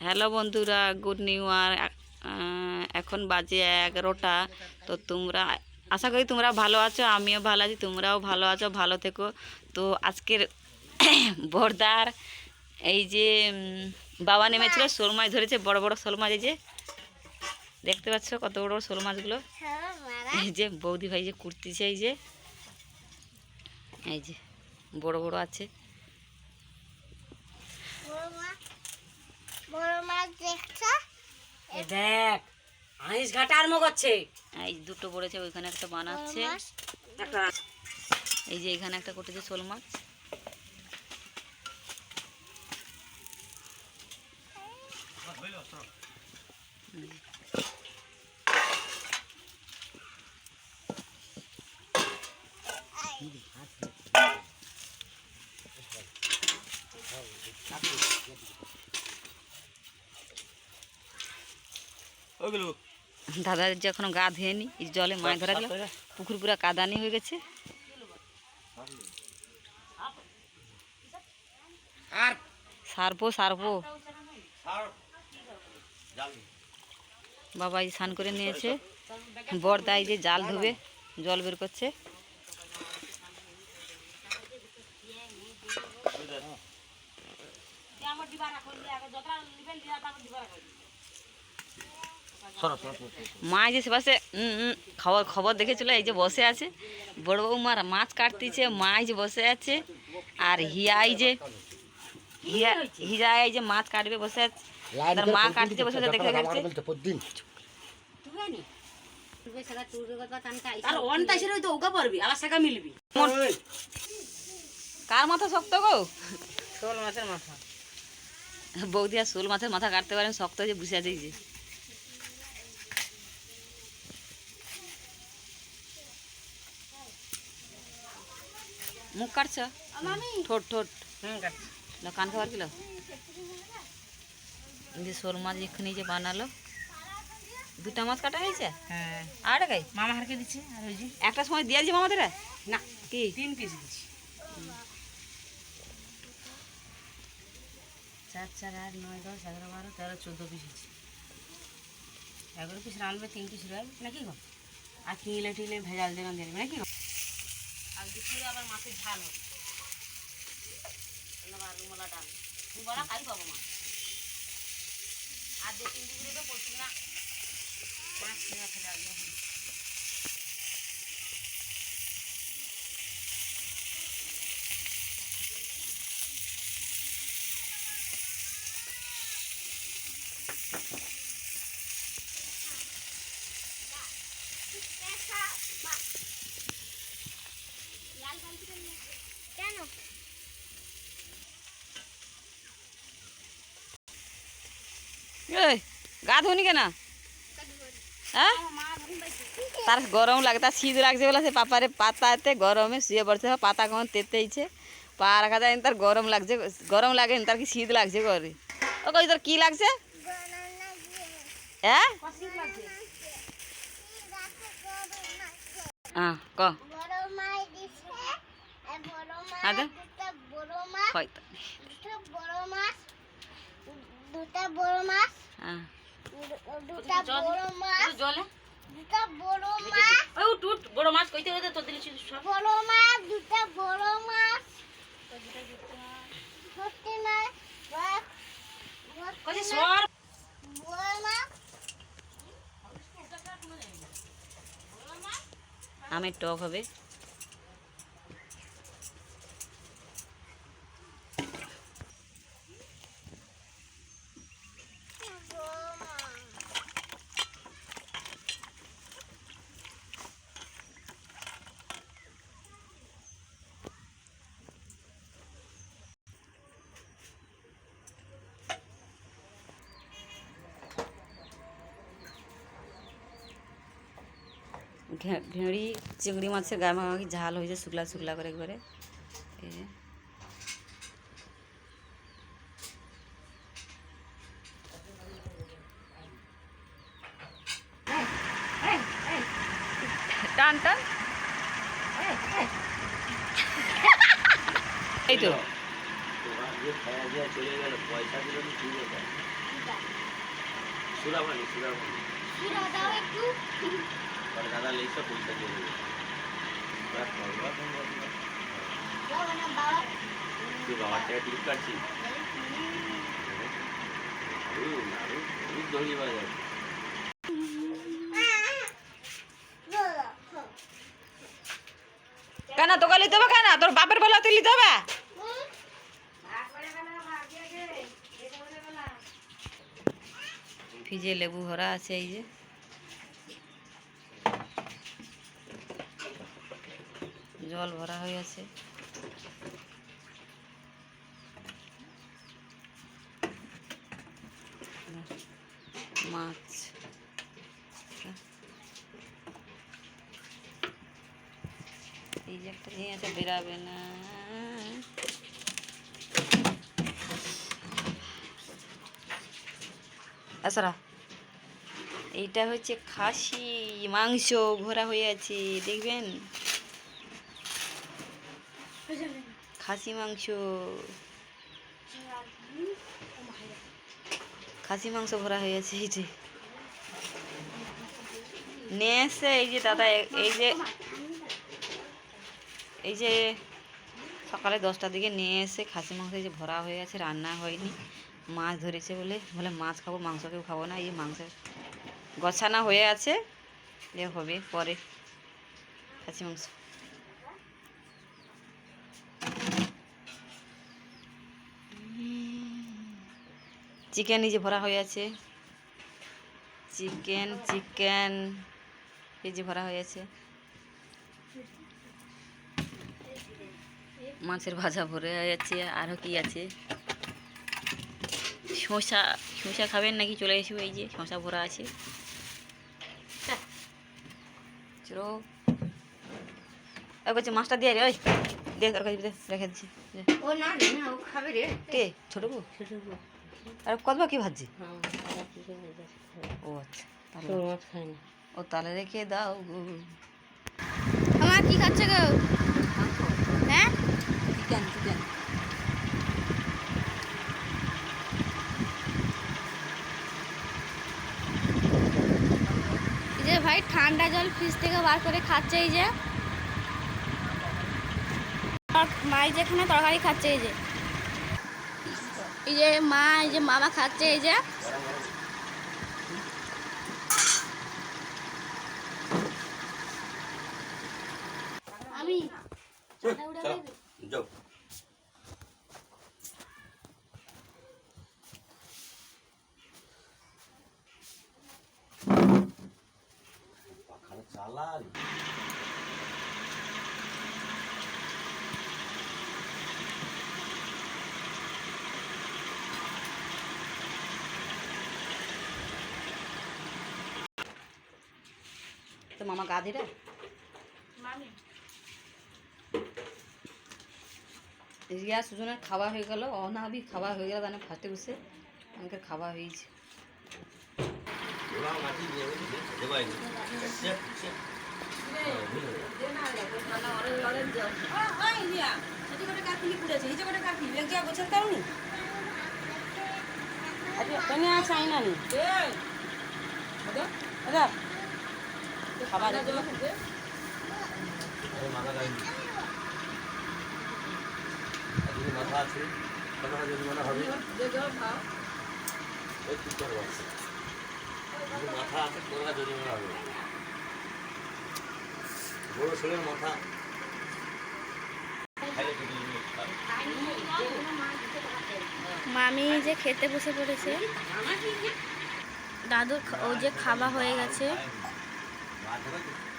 Hello বন্ধুরা, good new আর এখন বাজে এগারোটা। তো তোমরা, আশা করি তোমরা ভালো আছো, আমিও ভালো আছি, তোমরাও ভালো আছো, ভালো থেকো। তো আজকের বর্দার এই যে বাবা নেমেছিল, শোল মাছ ধরেছে, বড় বড় শোল মাছ এই যে, দেখতে পাচ্ছ কত বড় বড় শোল মাছগুলো? এই যে বৌদি ভাই যে কুর্তিছে এই যে এই যে, বড় বড় আছে। বড় মাছ দেখছ? এ দেখ আইস ঘাটা আরম্ভ করছে এই দুটো পড়েছে ওইখানে একটা বানাচ্ছে। একটা এই যে এখানে একটা কটেছে শোল মাছ। দাদা যে এখনও গা ধুয়েনি এই জলে মাছ ধরা গেল পুকুর পুরা কাদানি হয়ে গেছে। আর সারবো সারবো। বাবা এই স্নান করে নিয়েছে। বড়দা এই যে জাল ধুবে জল বের করছে। মা যে উম, উম, খবর খবর দেখেছিল এই যে বসে আছে। বড় বৌমার মাছ কাটতেছে মা যে বসে আছে আর হিয়াই যে হিয়া হিয়া এই যে মাছ কাটবে বসে আছে। তার মা কাটতে বসে দেখতে দেখতে কার মাথা শক্ত গো? শোল মাছের মাথা। বৌদি আর শোল মাছের মাথা কাটতে পারেন শক্ত হয়ে বসে আছে এই যে। মুখ কাটছ? ঠোঁট ঠোঁট। কান খাবার কিলো যে শোল মাছ এখানে যে বানালো। দুটা মাছ কাটা হয়েছে? হ্যাঁ। আর গাই মামা হারকে দিচ্ছে আর ওই যে। একটা সময় দিয়ে দিয়েছি আমাদের না কি? তিন পিস দিচ্ছি। চার চার আট নয় দশ এগারো বারো তেরো চোদ্দ পিস আছে এগারো পিস রাঁধবে তিন পিস রয় নাকি গো? আর কিনলে টিলে ভেজাল দিলাম দিয়ে নাকি গো? আর দুপুরে আবার মাছের ঝাল হবে। আবার ডাল। তুমি খাই পাবো মাছ আর দেখুন দুপুরে তো পড়ছি না মাছ কিনে ভেজাল এই গা ধুনি কেনা? হ্যাঁ? তার গরম লাগে তার শীত লাগছে বলে সে পাপারে পাতাতে গরমে শুয়ে পড়ছে। পাতা কখন তেতেইছে। পা রাখা যায় তার গরম লাগছে গরম লাগে তার কি শীত লাগছে করে ও কই তোর কি লাগছে? হ্যাঁ? হ্যাঁ ক। হয়তো। দুটা বড় মাছ। দুটা বড় মাছ হ্যাঁ দুটা বড় মাছ জলে দুটা বড় মাছ। উঠ উঠ বড় মাছ কইতে কইতে তো দিলি সব। বড় মাছ দুটা বড় মাছ। সত্যি মাছ কইছে সর। বড় মাছ। আমের টক হবে। ভেড়ি চিংড়ি মাছের গায়ে মাখামাখি ঝাল হয়েছে শুকলা শুকলা করে একবারে। এই যে। টান টান। এই তো। পুরো দাও একটু। দাদা লেগটা পয়সা দিয়ে দেবে তুই বাবার টাকা টিকিট কাটছিস নাড়ু নাড়ু খুব কেন, তোকে নিতে হবে কেন? তোর বাপের বেলা তুই নিতে হবে? ফ্রিজে লেবু ভরা আছে এই যে। জল ভরা হয়ে আছে। মাছ। এই যে একটা জিনিস আছে বেরাবে না। আসরা, এইটা হচ্ছে খাসি, মাংস ঘোরা হয়ে আছে, দেখবেন? খাসি মাংস খাসি মাংস ভরা হয়ে আছে, এই যে। নিয়ে এসে এই যে দাদা এই যে এই যে সকালে দশটার দিকে নিয়ে এসে খাসি মাংস এই যে ভরা হয়ে আছে, রান্না হয়নি। মাছ ধরেছে বলে বলে মাছ খাব, মাংস কেউ খাব না, এই মাংস গছানা হয়ে আছে। এ হবে পরে খাসি মাংস চিকেন এই যে ভরা হয়ে আছে। চিকেন চিকেন এই যে ভরা হয়ে আছে। মাছের ভাজা ভরে আছে আরও কি আছে? শসা শসা খাবেন নাকি চলে এসো এই যে শসা ভরা আছে। চলো। এক বলছে মাছটা দিয়ে রে ওই দে তরকারি রেখে দিচ্ছি ও না না ও খাবে রে। কে? ছোট বউ? ছোট বউ। আর কতবার কি ভাজছি? হ্যাঁ ও আচ্ছা ও তাহলে রেখে দাও গো। আমার কি খাচ্ছে গো? হ্যাঁ? Chicken chicken. এই যে ভাই ঠান্ডা জল ফ্রিজ থেকে বার করে খাচ্ছে এই যে। আর মা এই যেখানে তরকারি খাচ্ছে এই যে। এই যে মা এই যে মামা খাচ্ছে এই যে তো মামা গা দিলে রিয়া সুজনের খাওয়া হয়ে গেল। অনাবি খাওয়া হয়ে গেল তাহলে ফার্স্টে বসে। আমাকে খাওয়া হয়েছে। দেবাই চেক চেক খাবার মাথা আছে। যদি মনে হবে মাথা আছে। যদি মনে হবে বড় মাথা। মামি যে খেতে বসে পড়েছে। দাদুর ও যে খাওয়া হয়ে গেছে। ভাত হবে তো?